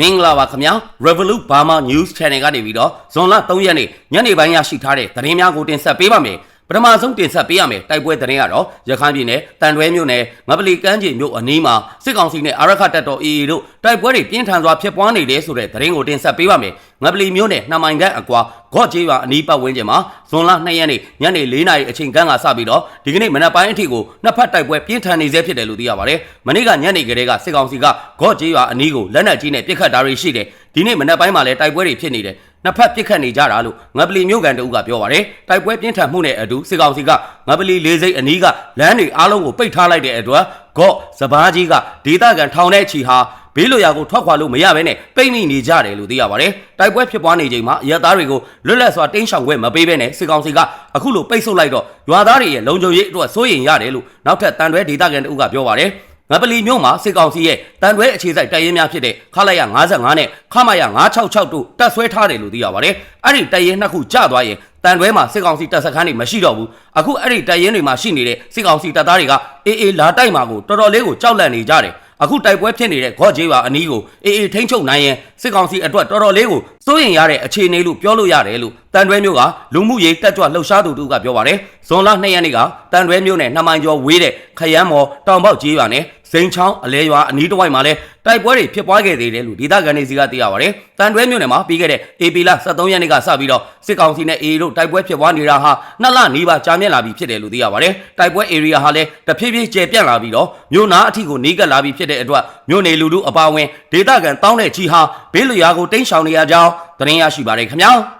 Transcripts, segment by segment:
မင်္ဂလာပါခင်ဗျာ Revolut Burma News Channel ကနေပြီးတော့ဇွန်လ3ရက်နေ့ညနေပိုင်းရရှိထားတဲ့သတင်းများကိုတင်ဆက်ပေးပါမယ် ပထမဆုံးတင်ဆက်ပေးရမယ်တိုက်ပွဲသတင်းကတော့ရခိုင်ပြည်နယ်တန်တွဲမြို့နယ်ငပလီကမ်းခြေမြို့အနီးမှာစစ်ကောင်စီနဲ့အာရခတ်တပ်တော် AA တို့တိုက်ပွဲတွေပြင်းထန်စွာဖြစ်ပွားနေတယ်ဆိုတဲ့သတင်းကိုတင်ဆက်ပေးပါမယ်ငပလီမြို့နယ်နှမိုင်ကန်အကွာဂေါ့ကျေးရွာအနီးပတ်ဝန်းကျင်မှာဇွန်လ2ရက်နေ့ညနေ4နာရီအချိန်ကန်းကစပြီးတော့ဒီကနေ့မနက်ပိုင်းအထိကိုနှစ်ဖက်တိုက်ပွဲပြင်းထန်နေဆဲဖြစ်တယ်လို့သိရပါတယ်မနေ့ကညနေကလေးကစစ်ကောင်စီကဂေါ့ကျေးရွာအနီးကိုလက်နက်ကြီးနဲ့ပစ်ခတ်တာတွေရှိတယ်ဒီနေ့မနက်ပိုင်းမှာလည်းတိုက်ပွဲတွေဖြစ်နေတယ် နှစ်ဖက်ပစ်ခတ်နေကြတာလို့ငပလီမြို့ကန်တအုပ်ကပြောပါတယ်တိုက်ပွဲပြင်းထန်မှုနဲ့အတူစစ်ကောင်စီကငပလီလေးစိတ်အနီးကလမ်းတွေအားလုံးကိုပိတ်ထားလိုက်တဲ့အတွက်ဂေါ့စပားကြီးကဒေသခံထောင်တဲ့ချီဟာဘေးလွရာကိုထွက်ခွာလို့မရဘဲနဲ့ပိတ်မိနေကြတယ်လို့သိရပါတယ်တိုက်ပွဲဖြစ်ပွားနေချိန်မှာရဲသားတွေကိုလွတ်လပ်စွာတင်းရှောင်ခွင့်မပေးဘဲနဲ့စစ်ကောင်စီကအခုလိုပိတ်ဆို့လိုက်တော့ရွာသားတွေရဲ့လုံခြုံရေးအတွက်စိုးရိမ်ရတယ်လို့နောက်ထပ်တန်တွဲဒေသခံတအုပ်ကပြောပါတယ် ငပလီမြို့မှာစစ်ကောင်စီရဲ့တန်တွဲအခြေစိုက်တပ်ရင်းများဖြစ်တဲ့ခလာရ55နဲ့ခမရ966တို့တပ်ဆွဲထားတယ်လို့သိရပါတယ်။အဲ့ဒီတပ်ရင်းနှစ်ခုကျသွားရင်တန်တွဲမှာစစ်ကောင်စီတပ်စခန်းတွေမရှိတော့ဘူး။အခုအဲ့ဒီတပ်ရင်းတွေမှာရှိနေတဲ့စစ်ကောင်စီတပ်သားတွေကအေးအေးလာတိုက်မှာကိုတော်တော်လေးကိုကြောက်လန့်နေကြတယ်။အခုတိုက်ပွဲဖြစ်နေတဲ့ဂေါ့ဂျေးပါအနီးကိုအေးအေးထိန်းချုပ်နိုင်ရင်စစ်ကောင်စီအတွက်တော်တော်လေးကိုစိုးရင်ရတဲ့အခြေအနေလို့ပြောလို့ရတယ်လို့ တန်တွဲမျိုးကလူမှုရေးတက်ကြွလှုပ်ရှားသူတို့ကပြောပါတယ်။ဇွန်လ2ရက်နေ့ကတန်တွဲမျိုးနဲ့နှမိုင်ကျော်ဝေးတဲ့ခရမ်းမော်တောင်ပေါက်ကြီးရွာနဲ့စိန်ချောင်းအလဲရွာအနီးတစ်ဝိုက်မှာလည်းတိုက်ပွဲတွေဖြစ်ပွားခဲ့သေးတယ်လို့ဒေသခံတွေစီကသိရပါတယ်။တန်တွဲမျိုးနယ်မှာပြီးခဲ့တဲ့ AP လ23ရက်နေ့ကစပြီးတော့စစ်ကောင်စီနဲ့ AA တို့တိုက်ပွဲဖြစ်ပွားနေတာဟာနှစ်လနီးပါးကြာမြင့်လာပြီဖြစ်တယ်လို့သိရပါတယ်။တိုက်ပွဲ area ဟာလည်းတဖြည်းဖြည်းကျယ်ပြန့်လာပြီးတော့မြို့နာအထိကိုနီးကပ်လာပြီဖြစ်တဲ့အတွက်မြို့နယ်လူထုအပါအဝင်ဒေသခံတောင်းတဲ့ချီဟာဘေးလွရာကိုတိမ်းရှောင်နေရကြောင်းသတင်းရရှိပါတယ်ခင်ဗျာ။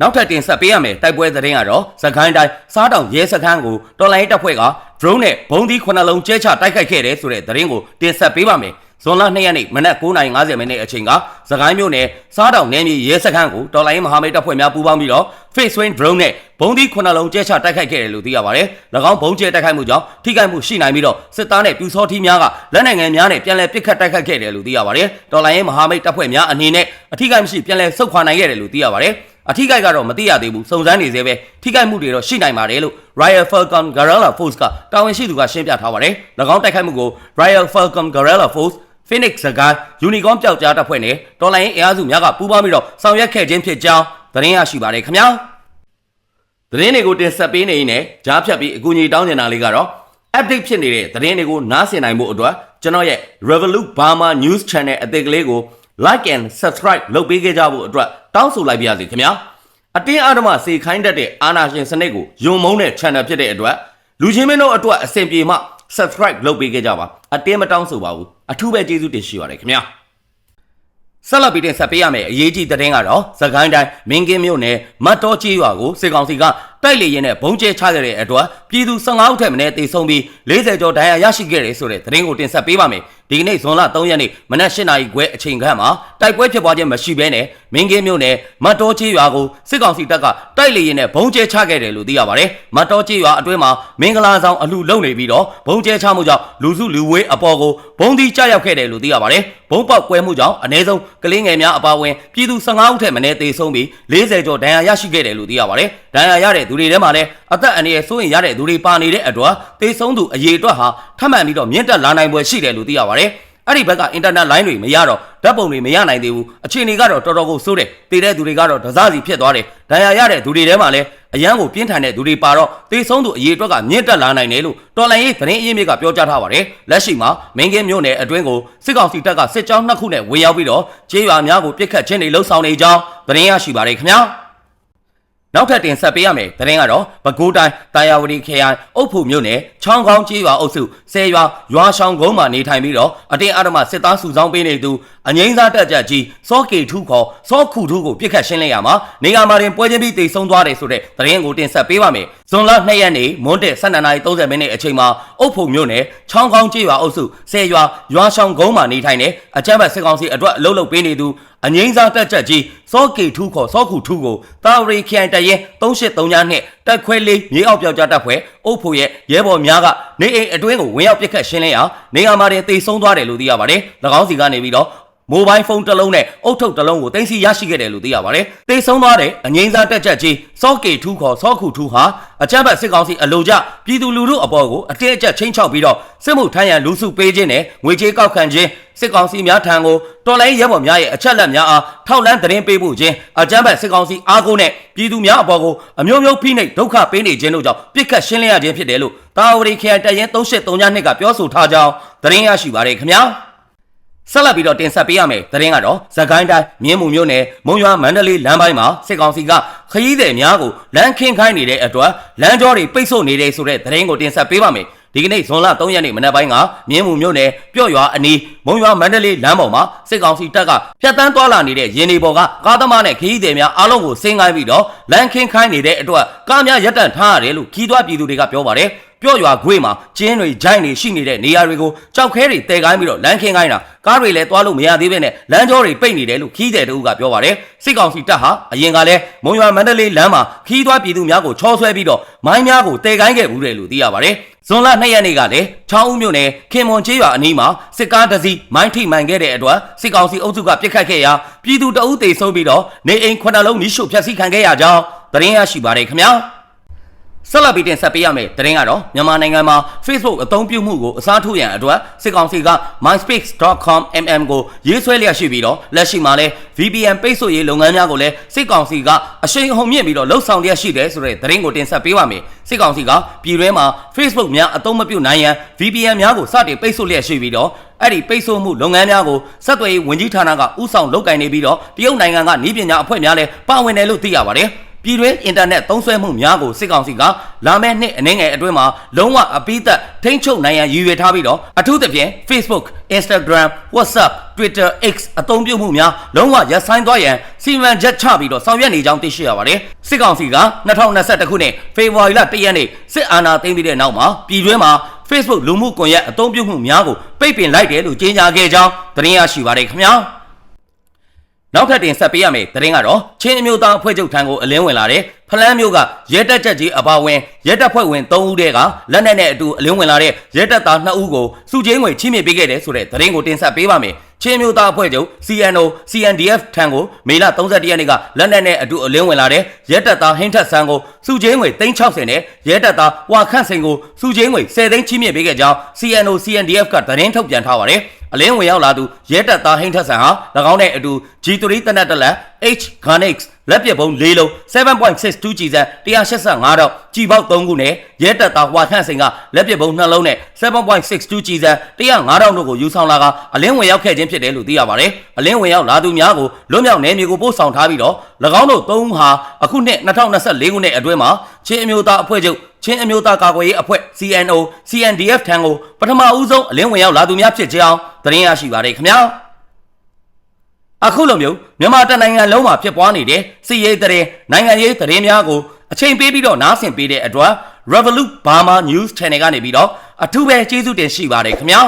နောက်ထပ်တင်ဆက်ပေးရမယ်တိုက်ပွဲသတင်းကတော့စကိုင်းတိုင်းစားတောင်ရဲစခန်းကိုတော်လိုင်းတပ်ဖွဲ့က drone နဲ့ဘုံသီးခုနှလုံးကျဲချတိုက်ခိုက်ခဲ့တယ်ဆိုတဲ့သတင်းကိုတင်ဆက်ပေးပါမယ်ဇွန်လ2ရက်နေ့မနက်9:50မိနစ်အချိန်ကစကိုင်းမြို့နယ်စားတောင်နယ်မြေရဲစခန်းကိုတော်လိုင်းမဟာမိတ်တပ်ဖွဲ့များပူးပေါင်းပြီးတော့ face wing drone နဲ့ဘုံသီးခုနှလုံးကျဲချတိုက်ခိုက်ခဲ့တယ်လို့သိရပါတယ်။၎င်းဘုံကျဲတိုက်ခိုက်မှုကြောင့်ထိခိုက်မှုရှိနိုင်ပြီးတော့စစ်သားနဲ့ပြူစောထီးများကလက်နိုင်ငံများနဲ့ပြန်လည်ပစ်ခတ်တိုက်ခိုက်ခဲ့တယ်လို့သိရပါတယ်။တော်လိုင်းရဲ့မဟာမိတ်တပ်ဖွဲ့များအနေနဲ့အထိခိုက်မရှိပြန်လည်ဆုတ်ခွာနိုင်ခဲ့တယ်လို့သိရပါတယ်။ အထီးကိုက်ကတော့မသိရသေးဘူးစုံစမ်းနေသေးပဲထိခိုက်မှုတွေတော့ရှိနိုင်ပါတယ်လို့ Royal Falcon Guerrilla Force ကတာဝန်ရှိသူကရှင်းပြထားပါတယ်။၎င်းတိုက်ခိုက်မှုကို Royal Falcon Guerrilla Force Phoenix စကား Unicorn ပျောက်ကြားတပ်ဖွဲ့နဲ့တော်လိုင်းရင်အင်အားစုများကပူးပေါင်းပြီးတော့ဆောင်ရွက်ခဲ့ခြင်းဖြစ်ကြောင်းသတင်းရရှိပါတယ်ခင်ဗျာ။သတင်းတွေကိုတင်ဆက်ပေးနေရင်လည်းကြားဖြတ်ပြီးအကူအညီတောင်းနေတာလေးကတော့ update ဖြစ်နေတဲ့သတင်းတွေကိုနားဆင်နိုင်ဖို့အတွက်ကျွန်တော်ရဲ့ Revolut Burma News Channel အသစ်ကလေးကို like and subscribe လုပ်ပေးခဲ့ကြဖို့အတွက်တောင်းဆိုလိုက်ပါရစေခင်ဗျာအတင်းအဓမ္မစေခိုင်းတတ်တဲ့အာဏာရှင်စနစ်ကိုယုံမုန်းတဲ့ channel ဖြစ်တဲ့အတွက်လူချင်းမင်းတို့အတွက်အဆင်ပြေမှ subscribe လုပ်ပေးခဲ့ကြပါအတင်းမတောင်းဆိုပါဘူးအထူးပဲကျေးဇူးတင်ရှိပါတယ်ခင်ဗျာဆက်လက်ပြီးတင်ဆက်ပေးရမယ့်အရေးကြီးသတင်းကတော့သခိုင်းတိုင်းမင်းကင်းမြို့နယ်မတ်တော်ကြီးရွာကိုစစ်ကောင်စီကတိုက်လေရင်နဲ့ဘုံကျဲချခဲ့တဲ့အတွက်ပြည်သူ15ဦးထက်မနည်းတေဆုံးပြီး40ကျော်ဒဏ်ရာရရှိခဲ့တယ်ဆိုတဲ့သတင်းကိုတင်ဆက်ပေးပါမယ် ဒီကနေ့ဇွန်လ3ရက်နေ့မနက်8နာရီခွဲအချိန်ခန့်မှာတိုက်ပွဲဖြစ်ပွားခြင်းမရှိဘဲနဲ့မင်းကင်းမြို့နယ်မတ်တော်ကြီးရွာကိုစစ်ကောင်စီတပ်ကတိုက်လေရင်နဲ့ဘုံကျဲချခဲ့တယ်လို့သိရပါတယ်မတ်တော်ကြီးရွာအတွင်းမှာမင်္ဂလာဆောင်အလှလုံနေပြီးတော့ဘုံကျဲချမှုကြောင့်လူစုလူဝေးအပေါ်ကိုဘုံဒီကြားရောက်ခဲ့တယ်လို့သိရပါတယ်ဘုံပေါက်ကွဲမှုကြောင့်အ ਨੇ ဆုံးကလေးငယ်များအပါအဝင်ပြည်သူ15ဦးထက်မနည်းသေဆုံးပြီး40ကျော်ဒဏ်ရာရရှိခဲ့တယ်လို့သိရပါတယ်ဒဏ်ရာရတဲ့သူတွေထဲမှာလည်းအသက်အန္တရာယ်စိုးရင်ရတဲ့သူတွေပါနေတဲ့အတွက်သေဆုံးသူအရေအတွက်ဟာထပ်မံပြီးတော့မြင့်တက်လာနိုင်ပွဲရှိတယ်လို့သိရပါတယ်အဲ့ဒီဘက်ကအင်တာနက်လိုင်းတွေမရတော့ဓာတ်ပုံတွေမရနိုင်သေးဘူးအခြေအနေကတော့တော်တော်ကိုစိုးတယ်တည်တဲ့သူတွေကတော့ဒဇစီဖြစ်သွားတယ်ဒဏ်ရာရတဲ့သူတွေထဲမှာလည်းအရန်ကိုပြင်းထန်တဲ့သူတွေပါတော့သေဆုံးသူအရေအတွက်ကမြင့်တက်လာနိုင်တယ်လို့တော်လိုင်းရေးသတင်းအရင်းမြစ်ကပြောကြားထားပါတယ်လက်ရှိမှာမင်းကင်းမြို့နယ်အတွင်းကိုစစ်ကောင်စီတပ်ကစစ်ကြောင်းနှစ်ခုနဲ့ဝင်ရောက်ပြီးတော့ကျေးရွာများကိုပစ်ခတ်ခြင်းတွေလှုပ်ဆောင်နေကြောင်းသတင်းရရှိပါတယ်ခင်ဗျာ နောက်ထပ်တင်ဆက်ပေးရမယ်။သတင်းကတော့ပဲခူးတိုင်းတာယာဝတီခရိုင်အုပ်ဖို့မြို့နယ်ချောင်းကောင်းကြီးရွာအုပ်စုဆယ်ရွာရွာဆောင်ကုန်းမှာနေထိုင်ပြီးတော့အတင်းအဓမ္မစစ်သားစုဆောင်းပေးနေသူအငိမ့်စားတက်ကြကြီးစောကေထုခေါ်စောခုထုကိုပြစ်ခတ်ရှင်းလင်းရမှာနေကမာတင်ပွဲချင်းပြီးတိတ်ဆုံးသွားတယ်ဆိုတဲ့သတင်းကိုတင်ဆက်ပေးပါမယ်။ ဇွန်လ2ရက်နေ့မွန်းတဲ့12:30မိနစ်အချိန်မှာအုပ်ဖို့မြို့နယ်ချောင်းကောင်းကြီးရွာအုပ်စုဆယ်ရွာရွာဆောင်ကုန်းမှာနေထိုင်တဲ့အကြမ်းဖက်စစ်ကောင်စီအတွက်အလုပ်လုပ်ပေးနေသူအငိမ့်စားတက်ကြကြီးစောကေထုခေါ်စောခုထုကိုတာဝရီခိုင်တရင်3839နဲ့တက်ခွဲလေးမြေအောက်ပြောက်ကြားတပ်ဖွဲ့အုပ်ဖို့ရဲ့ရဲဘော်များကနေအိမ်အတွင်းကိုဝင်ရောက်ပစ်ခတ်ရှင်းလင်းရာနေရာမှာတင်သေဆုံးသွားတယ်လို့သိရပါတယ်။၎င်းစီကနေပြီးတော့ မိုဘိုင်းဖုန်းတစ်လုံးနဲ့အုတ်ထုတ်တစ်လုံးကိုတင်စီရရှိခဲ့တယ်လို့သိရပါတယ်။တေဆုံးသွားတဲ့အငိမ့်စားတက်ချက်ကြီးစော့ကေထူးခေါ်စော့ခုထူးဟာအကြမ်းဖက်စစ်ကောင်စီအလို့ကြပြည်သူလူထုအပေါ်ကိုအတင်းအကျပ်ချင်းချောက်ပြီးတော့စစ်မှုထမ်းရန်လူစုပေးခြင်းနဲ့ငွေကြေးကောက်ခံခြင်းစစ်ကောင်စီများထံကိုတော်လိုင်းရဲဘော်များရဲ့အချက်လက်များအားထောက်လန်းသတင်းပေးဖို့ခြင်းအကြမ်းဖက်စစ်ကောင်စီအားကိုးနဲ့ပြည်သူများအပေါ်ကိုအမျိုးမျိုးဖိနှိပ်ဒုက္ခပေးနေခြင်းတို့ကြောင့်ပြစ်ခတ်ရှင်းလင်းရခြင်းဖြစ်တယ်လို့တာဝရီခရိုင်တရင်383ညနှစ်ကပြောဆိုထားကြောင်းသတင်းရရှိပါတယ်ခင်ဗျာ ဆက်လက်ပြီးတော့တင်ဆက်ပေးရမယ်သတင်းကတော့ဇကိုင်းတိုင်းမြင်းမှုမြို့နယ်မုံရွာမန္တလေးလမ်းပိုင်းမှာစစ်ကောင်စီကခရီးသည်များကိုလမ်းခင်းခိုင်းနေတဲ့အတွက်လမ်းကြောတွေပိတ်ဆို့နေတယ်ဆိုတဲ့သတင်းကိုတင်ဆက်ပေးပါမယ်ဒီကနေ့ဇွန်လ3ရက်နေ့မနက်ပိုင်းကမြင်းမှုမြို့နယ်ပြော့ရွာအနီးမုံရွာမန္တလေးလမ်းပေါ်မှာစစ်ကောင်စီတပ်ကဖြတ်တန်းသွားလာနေတဲ့ရင်းနေပေါ်ကကားသမားနဲ့ခရီးသည်များအားလုံးကိုဆင်းခိုင်းပြီးတော့လမ်းခင်းခိုင်းနေတဲ့အတွက်ကားများရပ်တန့်ထားရတယ်လို့ခီးသွွားပြည်သူတွေကပြောပါတယ် ပြော့ရွာခွေးမှာကျင်းတွေဂျိုင်းတွေရှိနေတဲ့နေရာတွေကိုကြောက်ခဲတွေတဲကိုင်းပြီးတော့လမ်းခင်းခိုင်းတာကားတွေလည်းသွားလို့မရသေးပဲနဲ့လမ်းကြောတွေပိတ်နေတယ်လို့ခီးတဲ့တူကပြောပါတယ်စစ်ကောင်စီတပ်ဟာအရင်ကလည်းမုံရွာမန္တလေးလမ်းမှာခီးသွွားပြည်သူများကိုချောဆွဲပြီးတော့မိုင်းများကိုတဲကိုင်းခဲ့ဘူးတယ်လို့သိရပါတယ်ဇွန်လ2ရက်နေ့ကလည်းချောင်းဦးမြို့နယ်ခင်မွန်ကျေးရွာအနီးမှာစစ်ကားတစ်စီးမိုင်းထိမှန်ခဲ့တဲ့အတွက်စစ်ကောင်စီအုပ်စုကပြစ်ခတ်ခဲ့ရာပြည်သူတအုပ်တေဆုံးပြီးတော့နေအိမ်ခုနှစ်လုံးမိရှုဖျက်ဆီးခံခဲ့ရကြောင်းသတင်းရရှိပါတယ်ခင်ဗျာ ဆက်လက်ပြီးတင်ဆက်ပေးရမယ်သတင်းကတော့မြန်မာနိုင်ငံမှာ Facebook အသုံးပြုမှုကိုအစားထိုးရန်အတွက်စစ်ကောင်စီက myspace.com/mm ကိုရေးဆွဲလျက်ရှိပြီးတော့လက်ရှိမှာလဲ VPN ပိတ်ဆို့ရေးလုပ်ငန်းများကိုလည်းစစ်ကောင်စီကအရှိန်အဟုန်မြင့်ပြီးတော့လှုပ်ဆောင်လျက်ရှိတယ်ဆိုတဲ့သတင်းကိုတင်ဆက်ပေးပါမယ်စစ်ကောင်စီကပြည်တွင်းမှာ Facebook များအသုံးမပြုနိုင်ရန် VPN များကိုစတင်ပိတ်ဆို့လျက်ရှိပြီးတော့အဲ့ဒီပိတ်ဆို့မှုလုပ်ငန်းများကိုစက်သွေးရေးဝန်ကြီးဌာနကဥဆောင်လုပ်ကိုင်နေပြီးတော့တရုတ်နိုင်ငံကနည်းပညာအဖွဲ့များလည်းပါဝင်တယ်လို့သိရပါတယ် ပြည်တွင်းအင်တာနက်သုံးစွဲမှုများကိုစစ်ကောင်စီကလာမယ့်နှစ်အနည်းငယ်အတွင်းမှာလုံးဝအပိသက်ထိန်းချုပ်နိုင်ရန်ရည်ရွယ်ထားပြီးတော့အထူးသဖြင့် Facebook, Instagram, WhatsApp, Twitter, X အသုံးပြုမှုများလုံးဝရပ်ဆိုင်းသွားရန်စီမံချက်ချပြီးတော့ဆောင်ရွက်နေကြောင်းသိရှိရပါတယ်။စစ်ကောင်စီက2021ခုနှစ်ဖေဖော်ဝါရီလ1ရက်နေ့စစ်အာဏာသိမ်းပြီးတဲ့နောက်မှာပြည်တွင်းမှာ Facebook လူမှုကွန်ရက်အသုံးပြုမှုများကိုပိတ်ပင်လိုက်တယ်လို့ကြေညာခဲ့ကြောင်းသတင်းရရှိပါတယ်ခင်ဗျာ။ နောက်ထပ်တင်ဆက်ပေးရမယ့်သတင်းကတော့ချင်းအမျိုးသားအဖွဲ့ချုပ်ထံကိုအလင်းဝင်လာတဲ့ဖလန်းမျိုးကရဲတက်ချက်ကြီးအပါဝင်ရဲတက်ဖွဲ့ဝင်3ဦးတည်းကလက်နက်နဲ့အတူအလင်းဝင်လာတဲ့ရဲတက်သား2ဦးကိုစုချင်းငွေချင်းမြင့်ပေးခဲ့တယ်ဆိုတဲ့သတင်းကိုတင်ဆက်ပေးပါမယ်ချင်းမျိုးသားအဖွဲ့ချုပ် CNO CNDF ထံကိုမေလ31ရက်နေ့ကလက်နက်နဲ့အတူအလင်းဝင်လာတဲ့ရဲတက်သားဟင်းထက်ဆန်းကို စုချင်းငွေ360နဲ့ရဲတက်သားဝါခန့်စိန်ကိုစုချင်းငွေ10သိန်းချင်းမြင့်ပေးခဲ့ကြောင်း CNO CNDF ကသတင်းထုတ်ပြန်ထားပါတယ်အလင်းဝင်ရောက်လာသူရဲတပ်သားဟိန်းထက်ဆန်ဟာ၎င်းနဲ့အတူ G3 တနက်တလက် H Garnix လက်ပစ်ပုံ၄လုံး7.62 G စံ185တော့ကြီးပေါက်3ခုနဲ့ရဲတပ်သားဟွာခန့်စိန်ကလက်ပစ်ပုံ2လုံးနဲ့7.62 G စံ105တော့တို့ကိုယူဆောင်လာကအလင်းဝင်ရောက်ခဲ့ခြင်းဖြစ်တယ်လို့သိရပါတယ်။အလင်းဝင်ရောက်လာသူများကိုလွတ်မြောက်နယ်မြေကိုပို့ဆောင်ထားပြီးတော့၎င်းတို့၃ဦးဟာအခုနှစ်2024ခုနှစ်အတွင်းမှာချင်းအမျိုးသားအဖွဲ့ချုပ်ချင်းအမျိုးသားကာကွယ်ရေးအဖွဲ့ CNO CNDF ထံကိုပထမဦးဆုံးအလင်းဝင်ရောက်လာသူများဖြစ်ကြောင်းသတင်းရရှိပါတယ်ခင်ဗျာအခုလိုမျိုးမြန်မာတနိုင်ငံလုံးမှာဖြစ်ပွားနေတဲ့စီရေးတရင်နိုင်ငံရေးတရင်များကိုအချိန်ပေးပြီးတော့နားဆင်ပေးတဲ့အတွက် Revolut Burma News Channel ကနေပြီးတော့အထူးပဲကျေးဇူးတင်ရှိပါတယ်ခင်ဗျာ